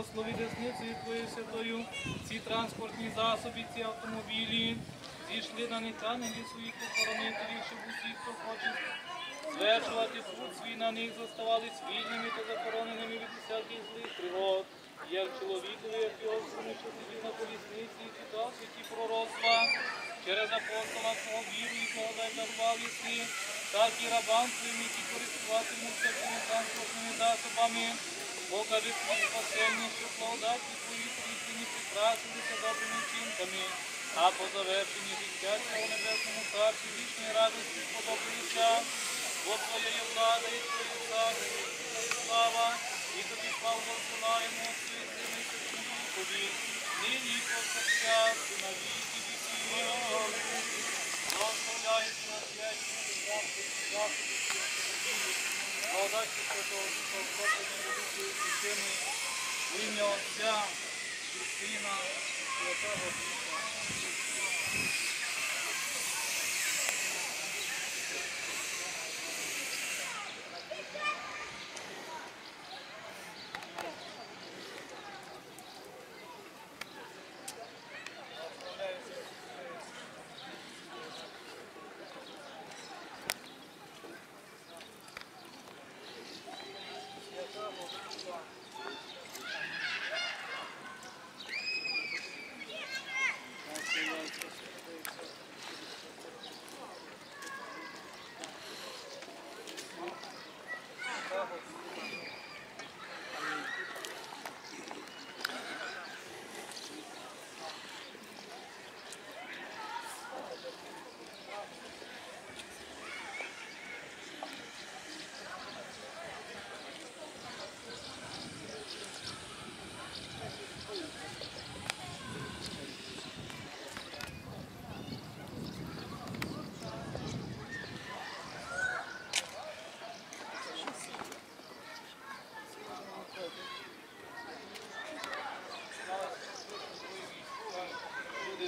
Благослови десницею Твоєю святою ці транспортні засоби, ці автомобілі. Зійшли на них ангелів своїх охоронителів, щоб усі, хто хоче звершувати суд свій на них, зоставались вільними та захороненими від усяких злих пригод. Як чоловікові, як його що сидів на колісниці і читав святі пророцтва, через апостола свого віру і дарували всі, так і рабам своїм, які користуватимуться цими транспортними засобами. Покажи свій спасення, що благодаті твої істині прикрасилися добрими вчинками, а по завершенні життя цього небесному царстві вічної радості сподобалися, бо твоя є влада і твоє царство, і слава, і тобі славу посилаємо, і Святому Духові, нині і повсякчас, і на віки віків. Благословляється на святі, завжди, завжди, Благодать Святого Духа, вкроплення причини, в ім'я Отця Сина, Святого Духа.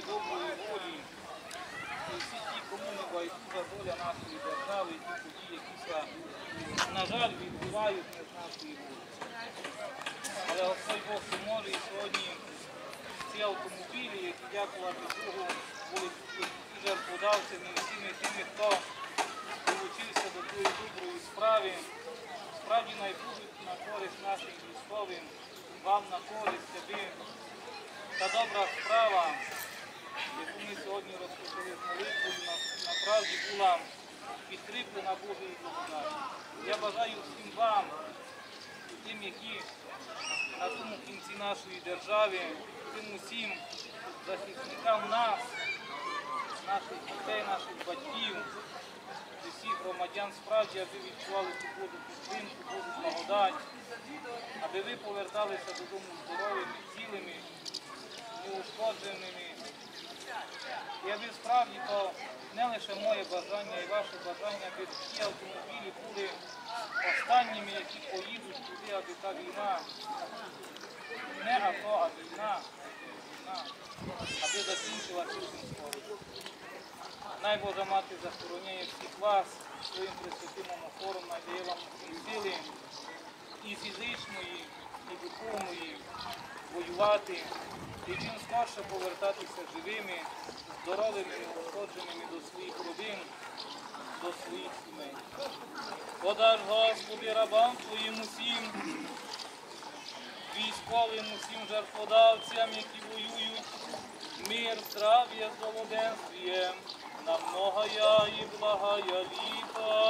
Доброї волі, і всі ті, кому не байдужа доля нашої держави, ті події, які на жаль, відбувають не з нашої волі. Але Господь Бог поможе і сьогодні ці автомобілі, які дякувати Богу, були і жертводавцями, і всіми тими, хто долучився до тої доброї справи, справді найбудуть на користь нашим військовим, вам на користь тобі. Та добра справа, яку ми сьогодні розпочали з молитвою, на- насправді була підкріплена Божою благодаттю. Я бажаю всім вам, тим, які на тому кінці нашої держави, тим усім захисникам нас, наших дітей, наших батьків, і всіх громадян справді, аби відчували цю Божу підтримку, Божу благодать, аби ви поверталися додому здоровими, цілими, неушкодженими. І аби справді то не лише моє бажання і ваше бажання, аби ті автомобілі були останніми, які поїдуть туди, аби та війна, не АТО, а війна, війна, аби закінчилася цим скоро. Най Божа Мати захороняє всіх вас своїм пресвятим омофором, надає вам сили і фізичної, і духовної воювати, і чим скорше повертатися живими, здоровими, неушкодженими до своїх родин, до своїх сімей. Подаж, Господи, рабам Твоїм усім, військовим усім жертводавцям, які воюють, мир, здрав'я, золоденствіє, на многая і благая літа.